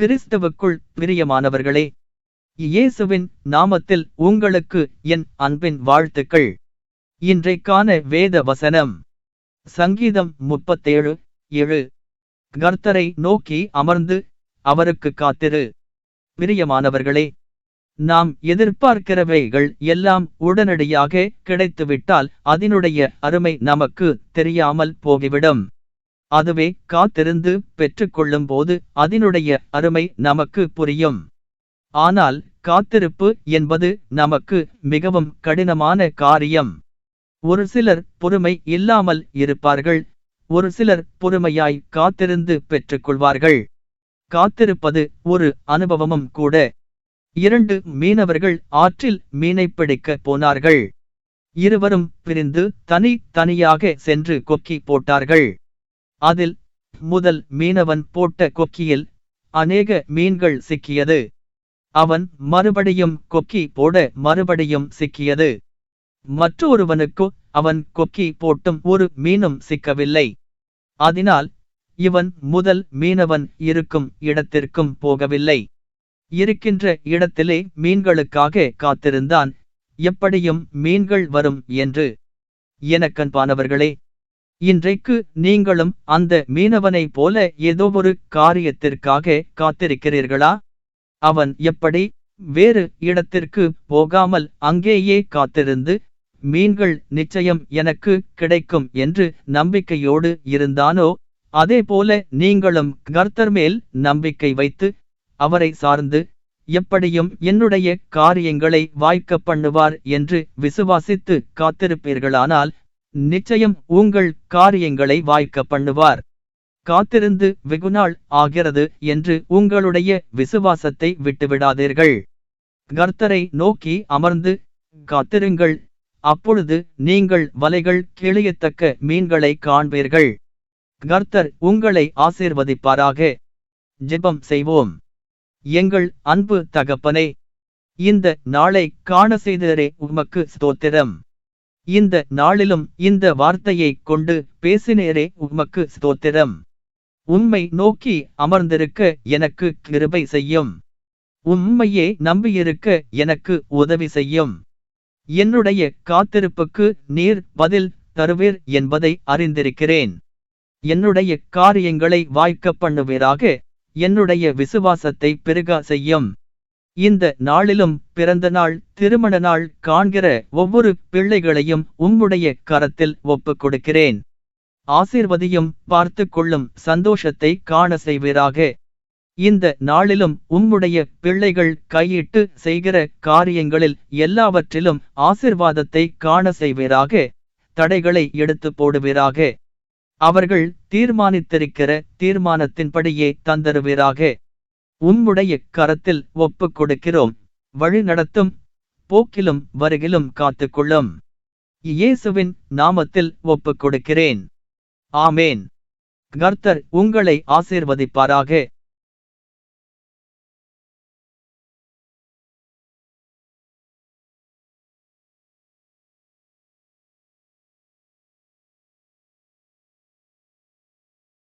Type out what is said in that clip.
கிறிஸ்தவுக்குள் பிரியமானவர்களே இயேசுவின் நாமத்தில் உங்களுக்கு என் அன்பின் வாழ்த்துக்கள். இன்றைக்கான வேத வசனம் சங்கீதம் முப்பத்தேழு ஏழு. கர்த்தரை நோக்கி அமர்ந்து அவருக்கு காத்திரு. பிரியமானவர்களே நாம் எதிர்பார்க்கிறவைகள் எல்லாம் உடனடியாக கிடைத்துவிட்டால் அதனுடைய அருமை நமக்கு தெரியாமல் போகிவிடும். அதுவே காத்திருந்து பெற்றுக்கொள்ளும் போது அதனுடைய அருமை நமக்கு புரியும். ஆனால் காத்திருப்பு என்பது நமக்கு மிகவும் கடினமான காரியம். ஒரு சிலர் பொறுமை இல்லாமல் இருப்பார்கள். ஒரு சிலர் பொறுமையாய் காத்திருந்து பெற்றுக்கொள்வார்கள். காத்திருப்பது ஒரு அனுபவமும் கூட. இரண்டு மீனவர்கள் ஆற்றில் மீனை பிடிக்க போனார்கள். இருவரும் பிரிந்து தனி தனியாக சென்று கொக்கி போட்டார்கள். அதில் முதல் மீனவன் போட்ட கொக்கியில் அநேக மீன்கள் சிக்கியது. அவன் மறுபடியும் கொக்கி போட மறுபடியும் சிக்கியது. மற்றொருவனுக்கு அவன் கொக்கி போட்டும் ஒரு மீனும் சிக்கவில்லை. அதனால் இவன் முதல் மீனவன் இருக்கும் இடத்திற்கும் போகவில்லை. இருக்கின்ற இடத்திலே மீன்களுக்காக காத்திருந்தான். எப்படியும் மீன்கள் வரும் என்று. எனக்கன்பானவர்களே இன்றைக்கு நீங்களும் அந்த மீனவனைப் போல ஏதோ ஒரு காரியத்திற்காக காத்திருக்கிறீர்களா? அவன் எப்படி வேறு இடத்திற்கு போகாமல் அங்கேயே காத்திருந்து மீன்கள் நிச்சயம் எனக்கு கிடைக்கும் என்று நம்பிக்கையோடு இருந்தானோ? அதேபோல நீங்களும் கர்த்தர் மேல் நம்பிக்கை வைத்து அவரை சார்ந்து எப்படியும் என்னுடைய காரியங்களை வாய்க்க பண்ணுவார் என்று விசுவாசித்து காத்திருப்பீர்களானால் நிச்சயம் உங்கள் காரியங்களை வாய்க்க பண்ணுவார். காத்திருந்து வெகுநாள் ஆகிறது என்று உங்களுடைய விசுவாசத்தை விட்டுவிடாதீர்கள். கர்த்தரை நோக்கி அமர்ந்து காத்திருங்கள். அப்பொழுது நீங்கள் வலைகள் கிளியத்தக்க மீன்களை காண்பீர்கள். கர்த்தர் உங்களை ஆசீர்வதிப்பாராக. ஜெபம் செய்வோம். எங்கள் அன்பு தகப்பனே இந்த நாளை காண செய்தரே உமக்கு ஸ்தோத்திரம். இந்த நாளிலும் இந்த வார்த்தையை கொண்டு பேசினேரே உமக்கு ஸ்தோத்திரம். உம்மை நோக்கி அமர்ந்திருக்க எனக்கு கிருபை செய்யும். உம்மையே நம்பியிருக்க எனக்கு உதவி செய்யும். என்னுடைய காத்திருப்புக்கு நீர் பதில் தருவீர் என்பதை அறிந்திருக்கிறேன். என்னுடைய காரியங்களை வாய்க்க பண்ணுவீராக. என்னுடைய விசுவாசத்தை பெருக செய்யும். இந்த நாளிலும் பிறந்த நாள் திருமண நாள் காண்கிற ஒவ்வொரு பிள்ளைகளையும் உம்முடைய கரத்தில் ஒப்புக் கொடுக்கிறேன். ஆசிர்வதியும் பார்த்து கொள்ளும் சந்தோஷத்தை காண செய்வீராக. இந்த நாளிலும் உம்முடைய பிள்ளைகள் கையிட்டு செய்கிற காரியங்களில் எல்லாவற்றிலும் ஆசிர்வாதத்தை காண செய்வீராக. தடைகளை எடுத்து போடுவீராக. அவர்கள் தீர்மானித்திருக்கிற தீர்மானத்தின்படியே தந்தருவீராக. உம்முடைய கரத்தில் ஒப்புக் கொடுக்கிறோம் வழி நடத்தும் போக்கிலும் வருகிலும் காத்துக்கொள்ளும். இயேசுவின் நாமத்தில் ஒப்புக் கொடுக்கிறேன் ஆமேன். கர்த்தர் உங்களை ஆசீர்வதிப்பாராக.